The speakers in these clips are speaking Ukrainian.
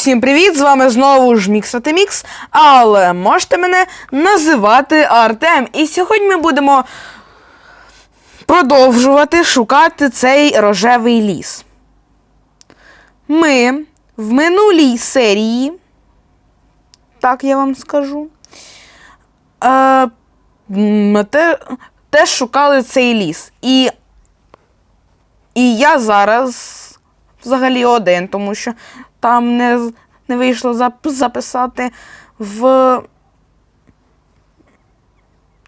всім привіт! З вами знову ж Мікс але можете мене називати Артем. І сьогодні ми будемо продовжувати шукати цей рожевий ліс. Ми в минулій серії, так я вам скажу, е, те, теж шукали цей ліс. І, і я зараз взагалі один, тому що там не, не вийшло зап- записати в,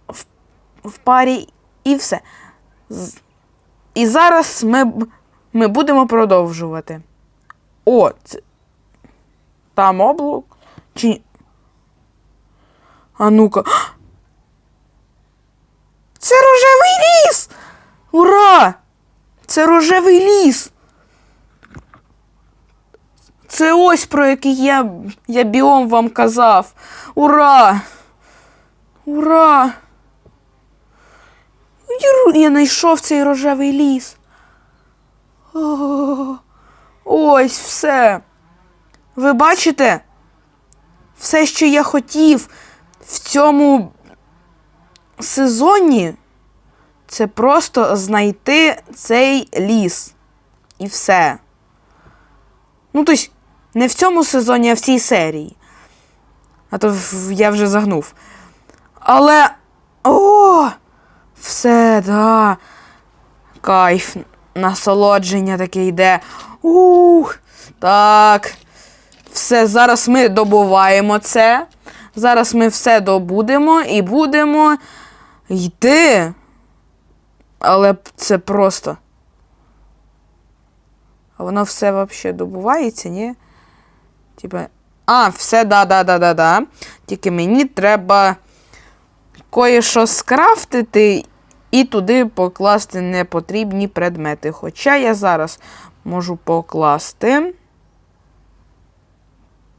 в, в парі і все. І зараз ми, ми будемо продовжувати. О, це, там облак? Чи. А ну-ка. Це рожевий ліс! Ура! Це рожевий ліс! Це ось про який я, я біом вам казав. Ура! Ура! Я знайшов цей рожевий ліс. О, ось все. Ви бачите? Все, що я хотів в цьому сезоні, це просто знайти цей ліс. І все. Ну, тобто, не в цьому сезоні, а в цій серії. А то я вже загнув. Але. О! Все, да. Кайф. Насолодження таке йде. Ух. Так. Все, зараз ми добуваємо це. Зараз ми все добудемо і будемо йти. Але це просто. А воно все взагалі добувається, ні? Типа. А, все, да-да-да-да-да. Тільки мені треба кое-що скрафтити і туди покласти непотрібні предмети. Хоча я зараз можу покласти.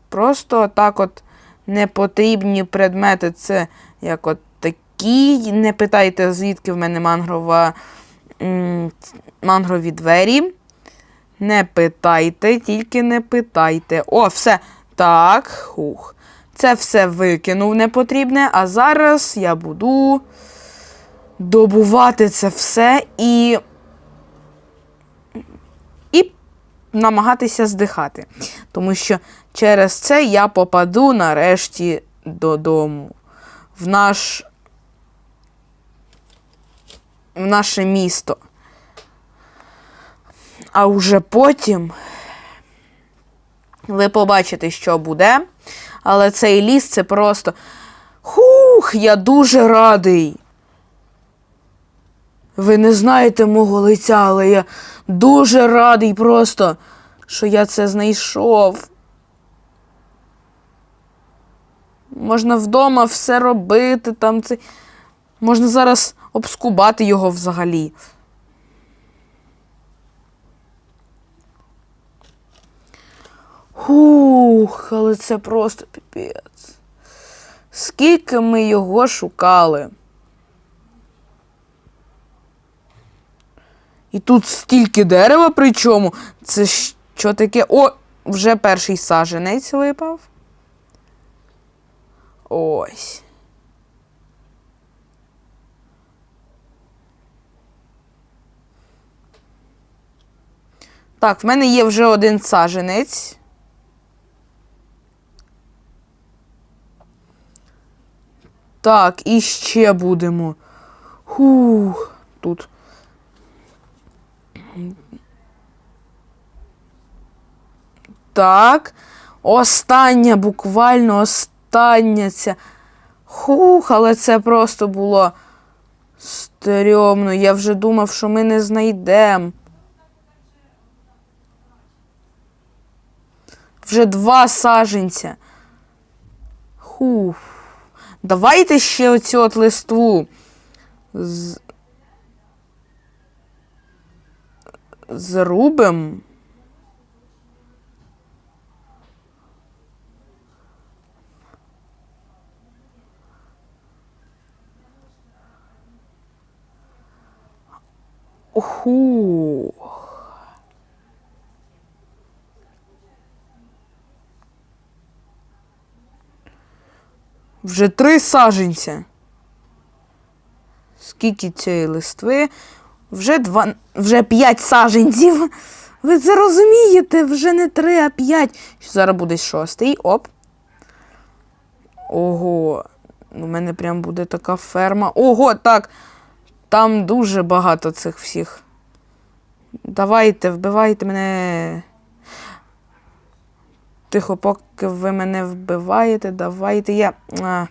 Просто так от непотрібні предмети це як от такі. Не питайте, звідки в мене мангрова, мангрові двері. Не питайте, тільки не питайте. О, все. Так, хух. Це все викинув непотрібне, а зараз я буду добувати це все і. І намагатися здихати. Тому що через це я попаду нарешті додому. В наш. В наше місто. А вже потім ви побачите, що буде. Але цей ліс це просто. Хух, я дуже радий. Ви не знаєте мого лиця, але я дуже радий просто, що я це знайшов. Можна вдома все робити, там це. Можна зараз обскубати його взагалі. Хух, але це просто піпець. Скільки ми його шукали. І тут стільки дерева, причому. Це що таке? О, вже перший саженець випав. Ось. Так, в мене є вже один саженець. Так, і ще будемо. Хух, тут. Так. Остання, буквально остання ця. Хух, але це просто було стрьомно. Я вже думав, що ми не знайдемо. Вже два саженця. Хух. Давайте ще оцю от листву. З... Зрубим. Уху. Вже три саженця. Скільки цієї листви? Вже два. Вже п'ять саженців. Ви це розумієте? Вже не три, а п'ять. Зараз буде шостий. Оп. Ого. У мене прям буде така ферма. Ого, так. Там дуже багато цих всіх. Давайте, вбивайте мене. Тихо, поки ви мене вбиваєте, давайте я. А.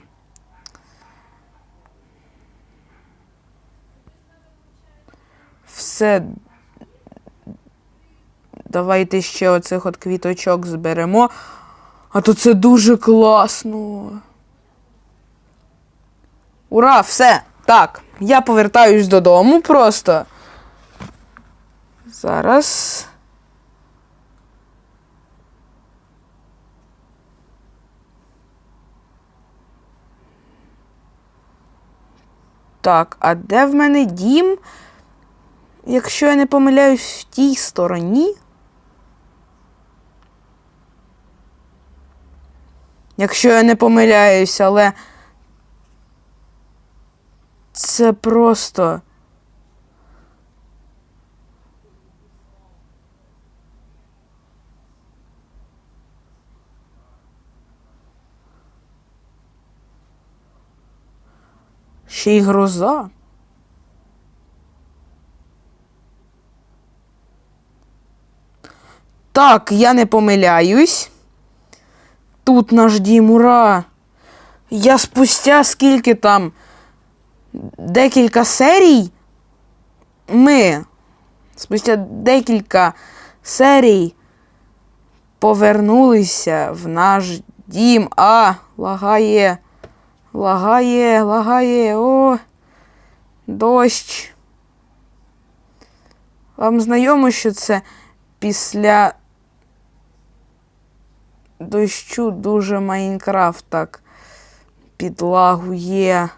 Все. Давайте ще оцих от квіточок зберемо. А то це дуже класно. Ура, все. Так, я повертаюсь додому просто. Зараз. Так, а де в мене дім? Якщо я не помиляюсь, в тій стороні. Якщо я не помиляюсь, але це просто. Ще й гроза. Так, я не помиляюсь. Тут наш дім, ура! Я спустя скільки там декілька серій. Ми спустя декілька серій повернулися в наш дім. А, лагає, лагає, лагає, о, дощ. Вам знайомо, що це після дощу дуже Майнкрафт так підлагує.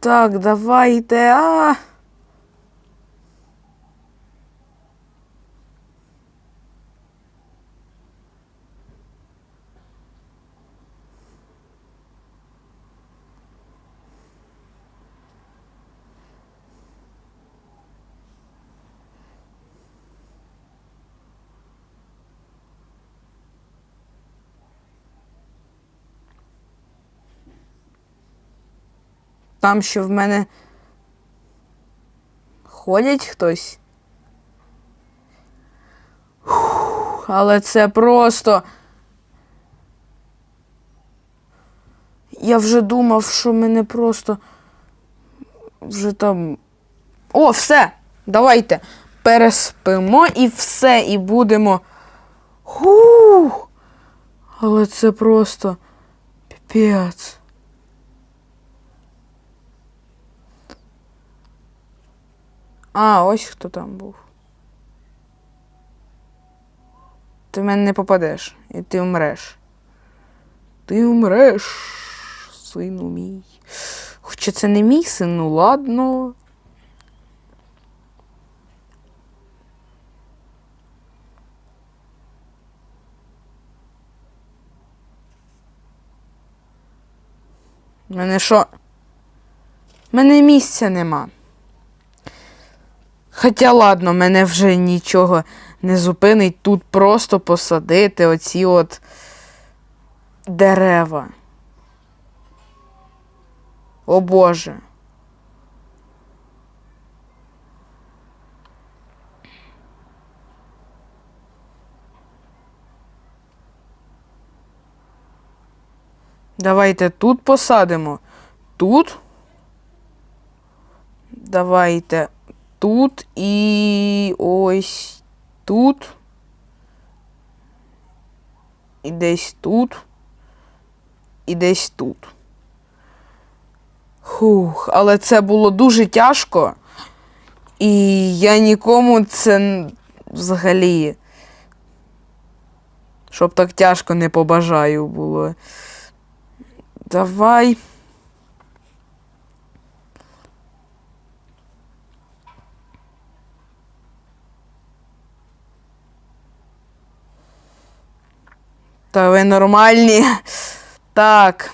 Так, давайте. А. Там що в мене ходять хтось. Фух, але це просто. Я вже думав, що мене просто вже там. О, все! Давайте переспимо і все, і будемо. Хух! Але це просто піпець. А, ось хто там був. Ти в мене не попадеш, і ти вмреш. Ти вмреш, сину мій. Хоча це не мій син, ну ладно. Мене що? Мене місця нема. Хоча ладно, мене вже нічого не зупинить тут просто посадити оці от дерева. О Боже. Давайте тут посадимо. Тут. Давайте тут і ось тут. І десь тут. І десь тут. Хух, але це було дуже тяжко. І я нікому це взагалі Щоб так тяжко не побажаю було. Давай. Та ви нормальні. Так.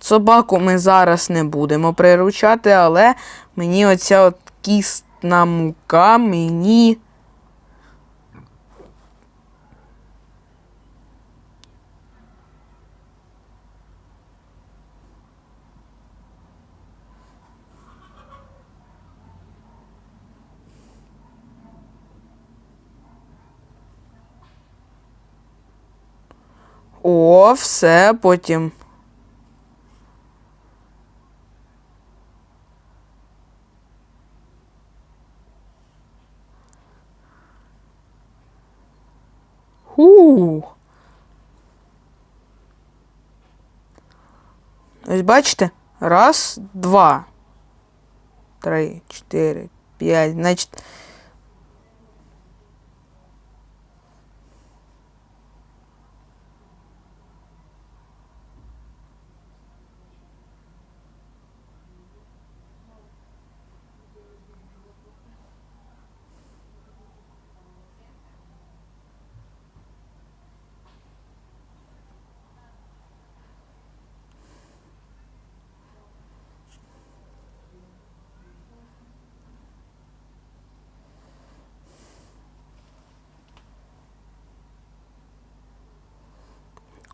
Собаку ми зараз не будемо приручати, але мені оця от кістна мука мені. О, все, потім. Ху. Ось бачите? Раз, два. Три, чотири, п'ять. Значить.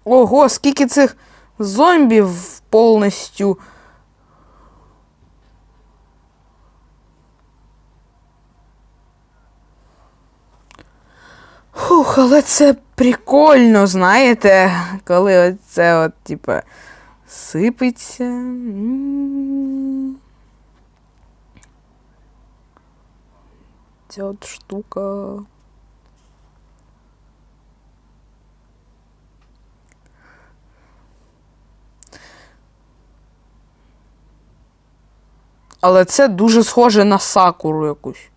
Ого, скільки цих зомбів повністю. Фух, але це прикольно, знаєте, коли це от, типа, сипеться. Ця от штука. Але це дуже схоже на сакуру якусь.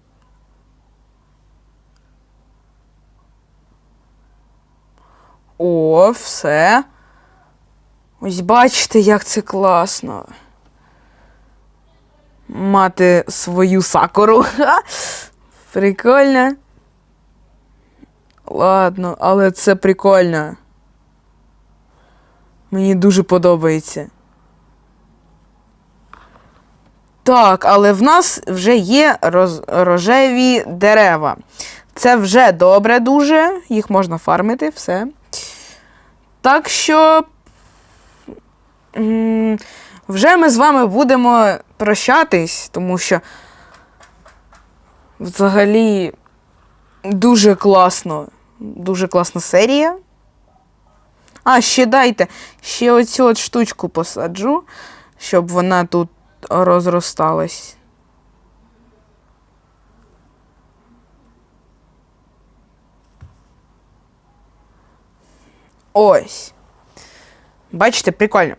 О, все. Ось бачите, як це класно. Мати свою сакуру. Прикольно. Ладно, але це прикольно. Мені дуже подобається. Так, але в нас вже є роз, рожеві дерева. Це вже добре дуже, їх можна фармити, все. Так що. Вже ми з вами будемо прощатись, тому що взагалі дуже класно. Дуже класна серія. А, ще дайте. Ще оцю от штучку посаджу, щоб вона тут розросталась. Ось. Бачите, прикольно.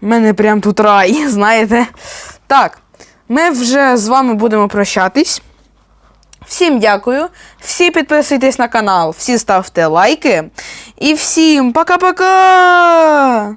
У мене прям тут рай, знаєте. Так, ми вже з вами будемо прощатись. Всім дякую. Всі підписуйтесь на канал, всі ставте лайки. І всім пока-пока!